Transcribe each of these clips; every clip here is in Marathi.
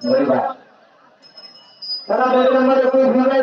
बरोबर चला दोन नंबर कोणी विजय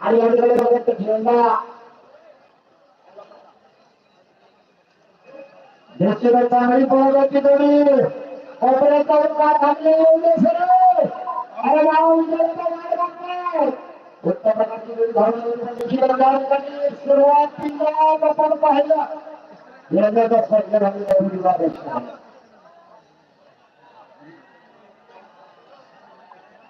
आणि याकडे बघत झेंडा दृश्य चांगली पोहोचवची तुम्ही कोपऱ्याचा उद्या थांबले अरे उत्तर प्रकारची सुरुवात पिंडा आपण पाहिलं यंदाचा सज्ज झाली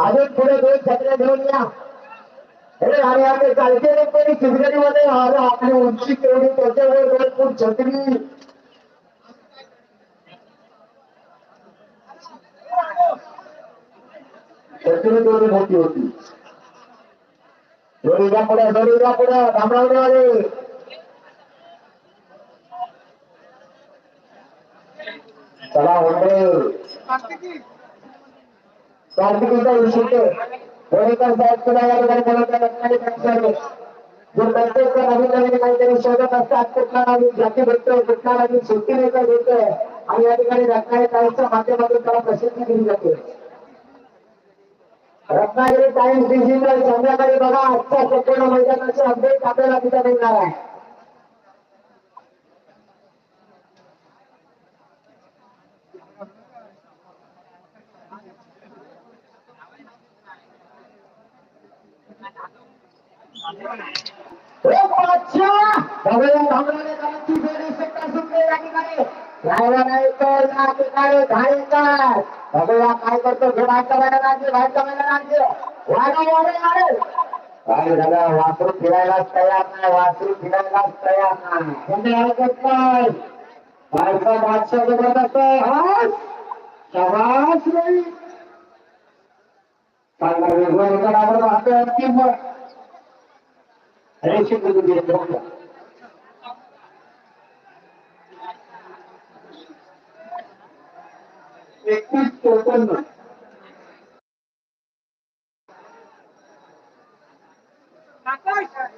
अजून पुढे दोन छत्र्या घेऊन या अरे आणि आपले कालचे लोक चित्रकरी मध्ये अरे आपली उंची केवढी त्याच्यावर दोन फूट छत्री छत्री तेवढी मोठी होती जोडीला पुढे जोडीला पुढे थांबवण्यावाले चला होते कार्तिकीचा विषय साहेब सुद्धा या ठिकाणी बोलवतात प्रत्येक नवीन नवीन काहीतरी शोधत असतात कुठला नवीन जाती भेटतोय कुठला नवीन सुट्टी भेटतोय आणि या ठिकाणी रत्नागिरी टाईम्सच्या माध्यमातून त्याला प्रसिद्धी दिली जाते. रत्नागिरी टाइम्स डिजिटल संध्याकाळी बघा आजच्या संपूर्ण मैदानाचे अपडेट आपल्याला तिथे मिळणार आहे. काय करतो बाहेरचा बाहेरचा काय झालं वासरू फिरायलाच तयार नाही वासरू फिरायलाच तयार नाही कोणी ऐकत नाही बाहेरचा बादशाह शाबास reçeteli bir nokta. Ekmek çoktanlar. Arkadaşlar.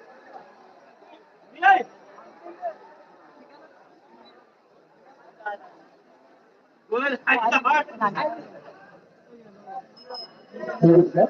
Bilal. Gol hatta var. Evet.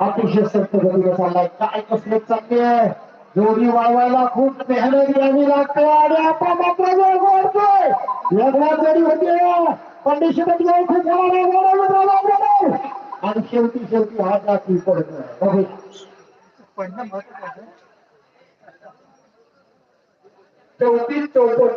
अतिशय सक्त जोडीला चाललाय काय कसले चालले जोडी वाळवायला खूप मेहनत घ्यावी लागते आणि आता मात्र वेळ वाढतोय वेगळा जोडी होते कंडिशन घेऊन खूप झाला नाही, वेळ वेगळा लागला नाही. आणि शेवटी शेवटी हा जाती पडतोय. बघूया चौतीस चौपन्न.